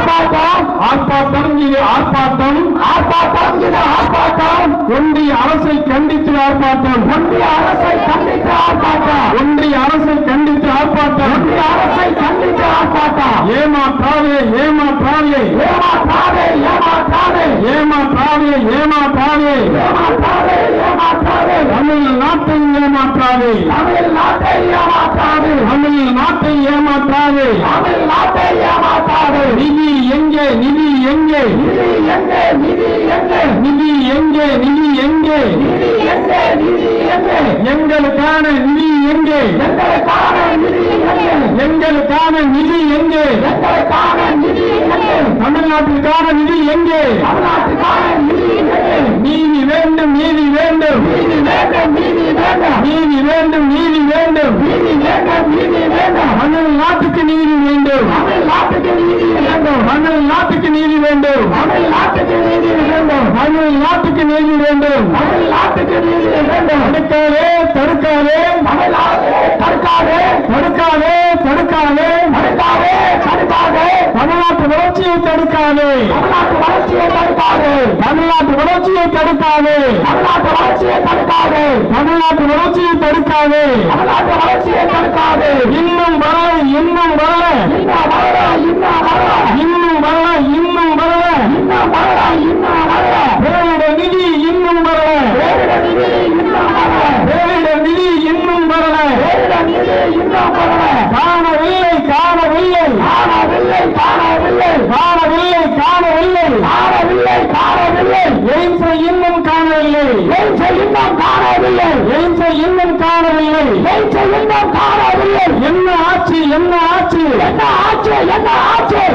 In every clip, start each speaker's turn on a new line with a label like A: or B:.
A: ஆர்ப்பாட்டம்.
B: ஆர்ப்பாட்டம் இது ஆர்ப்பாட்டம்.
A: ஆர்ப்பாட்டம் இது ஆர்ப்பாட்டம்.
B: ஒன்றிய அரசை கண்டித்து ஆர்ப்பாட்டம்.
A: ஒன்றிய அரசை கண்டித்து ஆர்ப்பாட்டம்.
B: ஒன்றிய அரசை கண்டித்து ஆர்ப்பாட்டம்.
A: ஒன்றிய அரசை கண்டித்து ஆர்ப்பாட்டம்.
B: ஏமாற்றாதே ஏமாற்றாதே.
A: ஏமாற்றாதே. ஏமாற்றாதே
B: ஏமாற்றாதே. ஏமாற்றாதே
A: ஏமாற்றாதே. ஏமாற்றாதே.
B: ஏமாற்றாதே
A: தமிழ்நாட்டை ஏமாற்றாதே.
B: தமிழ்நாட்டை ஏமாற்றாதே.
A: தமிழ்நாட்டை ஏமாற்றாதே.
B: நிதி எங்கே நிதி எங்கே.
A: நிதி எங்கே நிதி எங்கே.
B: நிதி எங்கே நிதி எங்கே.
A: நிதி எங்கே நிதி எங்கே.
B: எங்களுக்கான நிதி எங்கே.
A: எங்களுக்கான நிதி எங்கே.
B: எங்களுக்கான நிதி எங்கே.
A: எங்களுக்கான நிதி எங்கே.
B: தமிழ்நாட்டிற்கான நிதி எங்கே.
A: நீதி
B: வேண்டும் நீதி வேண்டும்.
A: நீதி வேண்டும் நீதி வேண்டும்.
B: நீதி வேண்டும் நீதி வேண்டும்.
A: நீதி வேண்டும் நீதி வேண்டும்.
B: தமிழ்நாட்டுக்கு நீதி வேண்டும்
A: தமிழ்நாட்டுக்கு நீதி வேண்டும்
B: தமிழ்நாட்டுக்கு நீதி வேண்டும்
A: தமிழ்நாட்டுக்கு நீதி வேண்டும்
B: தமிழ்நாட்டுக்கு நீதி வேண்டும்
A: தமிழ்நாட்டுக்கு நீதி வேண்டும்.
B: தடுக்காதே தடுக்காதே.
A: தடுக்காதே
B: தடுக்காதே தடுக்காதே
A: தடுக்காதே
B: தமிழ்நாட்டு வளர்ச்சியை தடுக்காதே.
A: தமிழ்நாட்டு வளர்ச்சியை தடுக்காதே.
B: தமிழ்நாட்டு வளர்ச்சியை தடுக்காதே.
A: தமிழ்நாட்டு வளர்ச்சியை தடுக்காதே.
B: தமிழ்நாட்டு வளர்ச்சியை தடுக்காதே.
A: தமிழ்நாட்டு வளர்ச்சியை தடுக்காதே.
B: இன்னும் வரல இன்னும் காணவில்லை எய்ம்ஸை இன்னும் காணவில்லை.
A: எய்ட்ஸை இன்னும் காணவில்லை
B: என்ன ஆட்சி என்ன ஆட்சி
A: என்ன ஆச்சு? என்ன ஆச்சு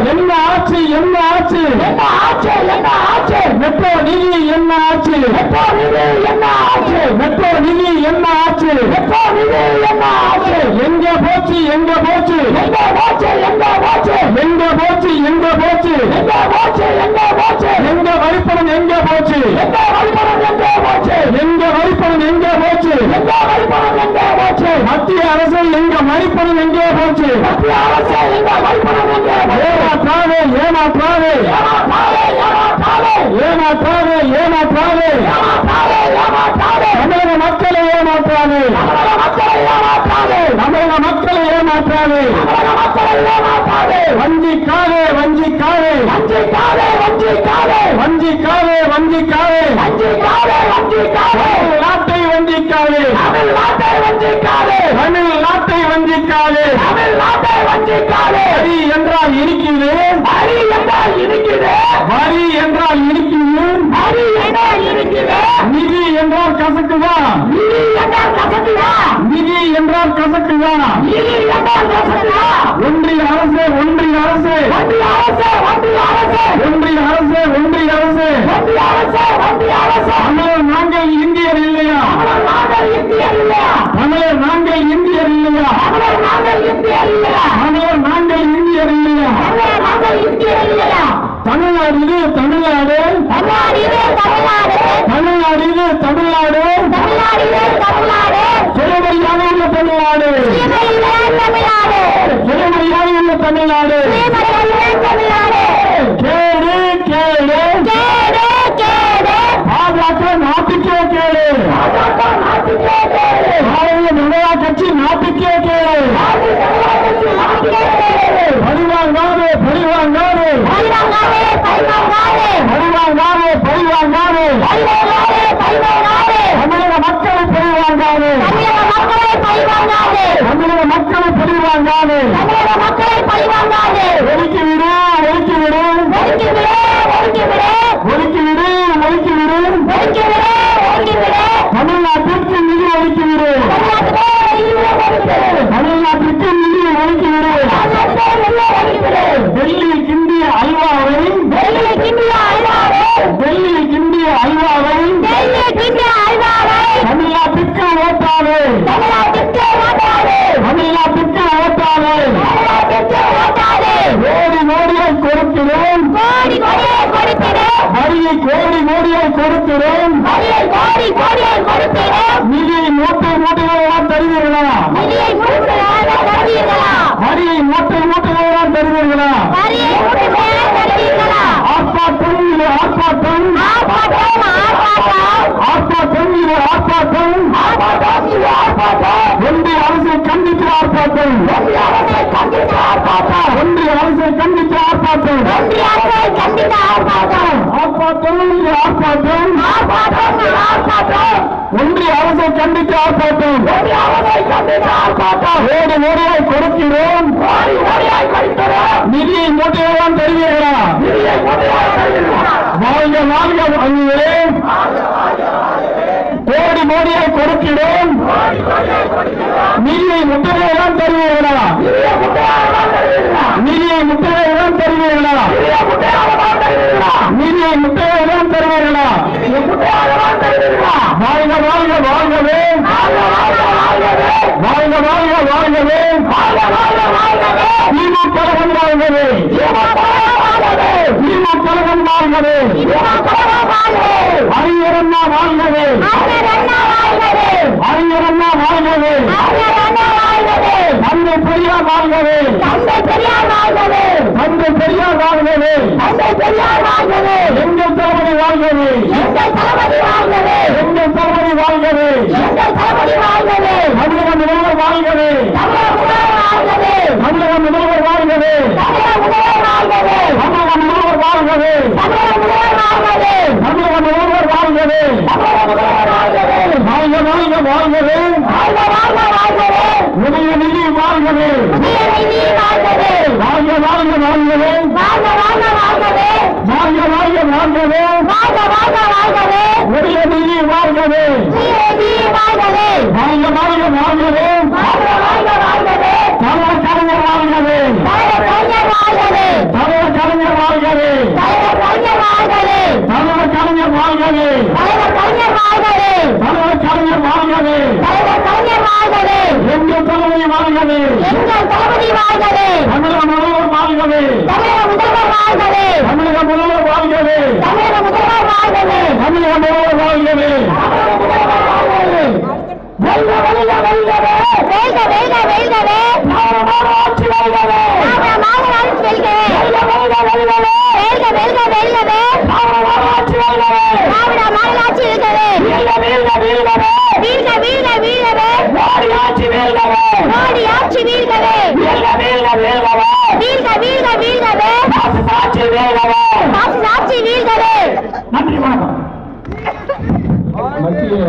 B: என்ன ஆட்சி என்ன ஆட்சி
A: என்ன ஆச்சு என்ன ஆச்சு
B: மெட்ரோ நிதி என்ன ஆட்சி
A: எப்போ நிதி என்ன ஆச்சு
B: மெட்ரோ நிதி என்ன ஆட்சி
A: எப்போ நிதி என்ன ஆச்சு
B: எங்க போச்சு எங்க போச்சு
A: எங்க போச்சு எங்க போச்சு
B: எங்க போச்சு எங்க போச்சு
A: எங்க போச்சு எங்க போச்சு
B: எங்க வரிப்பணம் எங்க போச்சு
A: எங்க வழிபடம் எங்க போச்சு
B: எங்க வரிப்பணம் எங்க போச்சு
A: எங்க வழிபடம் எங்க போச்சு
B: மத்திய அரசு எங்க வரிப்பணம் எங்கே போச்சு
A: மத்திய அரசு எங்க வழிபடம் எங்க போச்சு
B: ஏமாற்றாதே ஏமாற்றாதே.
A: ஏமாற்றாதே ஏமாற்றாதே.
B: தமிழக மக்களை ஏமாற்றாதே.
A: தமிழக மக்களை ஏமாற்றாதே.
B: வஞ்சிக்காதே வஞ்சிக்காதே.
A: வஞ்சிக்காதே வஞ்சிக்காதே.
B: வஞ்சிக்காதே வஞ்சிக்காதே.
A: வஞ்சிக்காதே வஞ்சிக்காதே.
B: நாட்டை வஞ்சிக்காதே.
A: தமிழ்நாட்டை வஞ்சிக்காதே.
B: தமிழ்நாட்டை வஞ்சிக்காதே. வரி என்றால் இருக்குது
A: வரி என்றால் இருக்குது
B: நிதி என்றால் கசக்குதா?
A: நிதி என்றால் கசக்குதா?
B: நிதி என்றால் கசக்குதா?
A: நிதி என்றால் கசக்குதா?
B: ஒன்றிய அரசு ஒன்றிய அரசு.
A: ஒன்றிய அரசு ஒன்றிய அரசு.
B: ஒன்றிய அரசு ஒன்றிய அரசு.
A: ஒன்றிய அரசு ஒன்றிய அரசு.
B: தமிழர் நாங்கள் இந்தியர் இல்லையா?
A: தமிழர் நாங்கள் இந்தியர் இல்லையா?
B: தமிழ்நாடு கேடு கேடு பாஜக நாட்டுக்கே கேடு பாரதிய ஜனதா கட்சி நாட்டுக்கே கேடு பரிவாங்காது பரிவாங்காது
A: பரிவாங்காது பரிவாங்காது
B: தமிழக மக்களை பரிவாங்காது
A: தமிழக மக்களை
B: பரிவாங்காது ¡Hay
A: que ver! பெறுவீர்களா
B: வரியை மூட்டை மூட்டையாதான் பெறுவீர்களா
A: ஆர்ப்பாட்டம் இது
B: ஆர்ப்பாட்டம் ஆர்ப்பாட்டம்
A: இது ஆர்ப்பாட்டம்
B: ஒன்றிய அரசை கண்டித்து ஆர்ப்பாட்டம்
A: ஒன்றிய அரசை கண்டித்து ஆர்ப்பாட்டம்
B: ஆர்ப்பாட்டம் இது ஆர்ப்பாட்டம்
A: ஒன்றிய அரசை கண்டித்து
B: ஆர்ப்பாட்டம் ஓடி ஓடியாய் கொடுக்கிறோம்.
A: நிதியை மூட்டையோடு தருவீர்களா?
B: வாழ்க வாழ்க வாழ்களே கோடி மோடியை கொடுக்கிறோம். நீதியை முற்றுகையெல்லாம் தருவீர்களா?
A: நீதியை முற்றுகையெல்லாம் தருவீர்களா?
B: நீதியை முற்றுகையெல்லாம் தருவீர்களா? வாழ்க வாழ்க வாழ்கவே. நீதி கழகம்
A: வாழ்கிறது
B: நீதி கழகம்
A: வாழ்கிறது
B: அறிஞரண்ணா
A: வாழ்கிறது
B: அறிஞரண்ணா
A: வாழ்கிறது
B: தந்தை பெரியார் வாழ்கிறது
A: தந்தை பெரியார் வாழ்கிறது
B: எங்கள் தளபதி வாழ்கிறது
A: எங்கள் தளபதி வாழ்கிறது
B: எங்கள் தளபதி வாழ்கிறது
A: எங்கள் தளபதி வாழ்கவே.
B: உடைய நிதி வாழ்கவே. வாழ்க வாழ்க வாழ்கவே.
A: வாழ்க வாழ்க வாழ்கவே.
B: உடைய நிதி வாழ்கவே. வாழ்க வாழ்க வாழ்கவே. தமிழ் கலைஞர் வாழ்கவே.
A: தமிழ் கலைஞர் வாழ்கவே. தலைவர் கலைஞர் வாழ்கவே.
B: தமிழக கலைஞர் வாழ்கவே.
A: தலைவர் கலைஞர் வாழ்கவே. தலைவர் கலைஞர் வாழ்கவே.
B: எங்கள் தலைமை வாழ்கவே.
A: எங்கள் தளபதி வாழ்கவே.
B: தமிழக முதல்வர் வாழ்கவே.
A: தமிழக முதல்வர் வாழ்கவே.
B: தமிழக முதல்வர் வாழ்கவே.
A: தமிழக முதல்வர் வாழ்கவே.
B: தமிழக முதல்வர் வாழ்கவே.
A: வெல்க வெல்க வெல்கவே வெல்க வெல்க வெல்கவே
B: காசு சாட்சி
A: வேகவே காசு சாட்சி
B: நன்றி வணக்கம். மத்திய